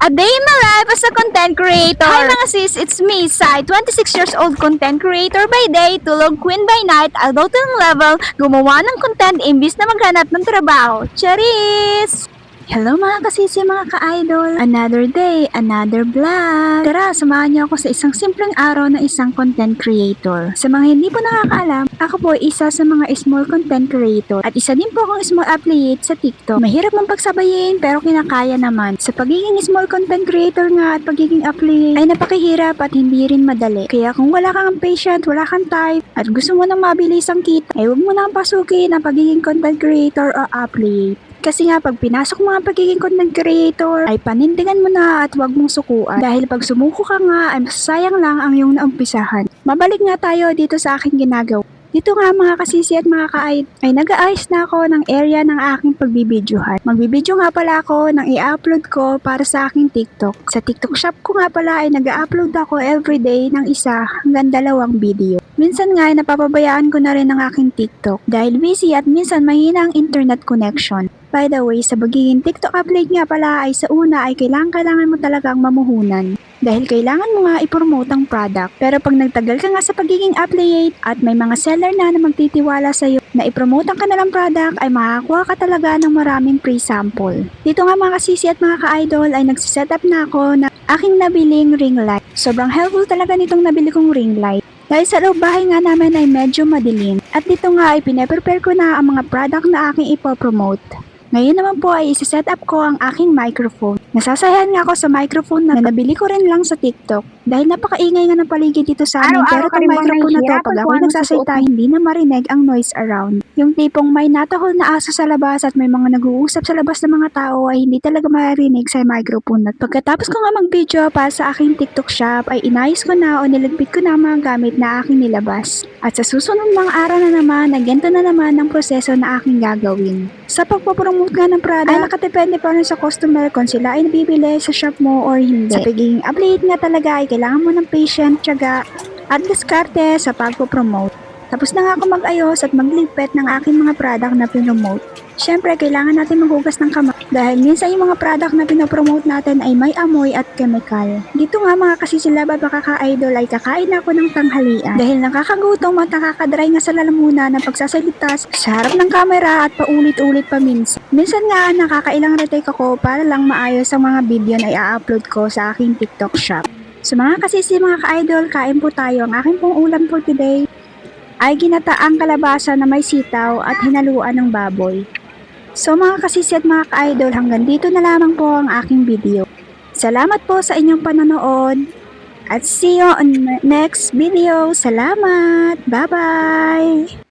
A day in my life as a content creator. Hi mga sis, it's me, Sai, 26 years old content creator by day, tulog queen by night, adult level, gumawa ng content imbis na maghanap ng trabaho. Charis! Hello mga kasisi, mga ka-idol! Another day, another vlog! Tara, samahan niyo ako sa isang simpleng araw ng isang content creator. Sa mga hindi po nakakaalam, ako po isa sa mga small content creator at isa din po akong small affiliate sa TikTok. Mahirap mong pagsabayin pero kinakaya naman. Sa pagiging small content creator nga at pagiging affiliate ay napakahirap at hindi rin madali. Kaya kung wala kang patient, wala kang type at gusto mo ng mabilis ang kita, ay huwag mo nang pasukin ang pagiging content creator o affiliate. Kasi nga pag pinasok mo ang pagiging content creator ay panindigan mo na at huwag mong sukuan. Dahil pag sumuko ka nga ay masasayang lang ang iyong naumpisahan. Mabalik nga tayo dito sa aking ginagawa. Dito nga mga kasisi at mga ka ay nag-aayos na ako ng area ng aking pagbibidyohan. Magbibidyo nga pala ako ng i-upload ko para sa aking TikTok. Sa TikTok shop ko nga pala ay nag-upload ako everyday ng isa hanggang dalawang video. Minsan nga ay napapabayaan ko na rin ang aking TikTok dahil busy at minsan mahina ang internet connection. By the way, sa pagiging TikTok upload nga pala ay sa una ay kailangan-kailangan mo talagang mamuhunan. Dahil kailangan mo nga i-promote ang product. Pero pag nagtagal ka nga sa pagiging affiliate at may mga seller na na magtitiwala sa iyo na i-promote ang kanilang product ay makakuha ka talaga ng maraming free sample. Dito nga mga kasisi at mga ka-idol ay nagsiset up na ako na aking nabiling ring light. Sobrang helpful talaga nitong nabili kong ring light. Dahil sa loob bahay nga namin ay medyo madilim. At dito nga ay pinaprepare ko na ang mga product na aking ipopromote. Ngayon naman po ay isa-set up ko ang aking microphone. Nasasayahan nga ako sa microphone na nabili ko rin lang sa TikTok. Dahil napakaingay nga ng paligid dito sa amin. Araw-araw Pero itong microphone na to, pag kung ako anong nagsasalita, susuot mo? hindi na marinig ang noise around. Yung tipong may natahol na aso sa labas at may mga nag-uusap sa labas ng mga tao ay hindi talaga marinig sa microphone. At pagkatapos ko nga mag-video para sa aking TikTok shop ay inayos ko na o niligpit ko na ang mga gamit na aking nilabas. At sa susunod mga araw na naman, ay ganito na naman ang proseso na aking gagawin. Sa pagpapromote nga ng product, ay nakadepende pa rin sa customer kung sila ay nabibili sa shop mo or hindi. Sa pagiging update nga talaga ay kailangan mo ng patient, tiyaga, at diskarte sa pagpapromote. Tapos na nga ako mag-ayos at magligpit ng aking mga product na pinomote. Siyempre, kailangan natin maghugas ng kamay dahil minsan yung mga product na pinopromote natin ay may amoy at chemical. Dito nga mga kasisilab at makaka-idol ay kakain ako ng tanghalian dahil nakakagutom at nakakadry nga sa lalamunan ng pagsasalita sa harap ng camera at paulit-ulit pa minsan. Minsan nga nakakailang retake ako para lang maayos ang mga video na i-upload ko sa aking TikTok shop. So mga kasisi mga ka-idol, kain po tayo. Ang aking pong ulam for today ay ginataang kalabasa na may sitaw at hinaluan ng baboy. So mga kasisi at mga ka-idol, hanggang dito na lamang po ang aking video. Salamat po sa inyong panonood at see you on next video. Salamat! Bye-bye!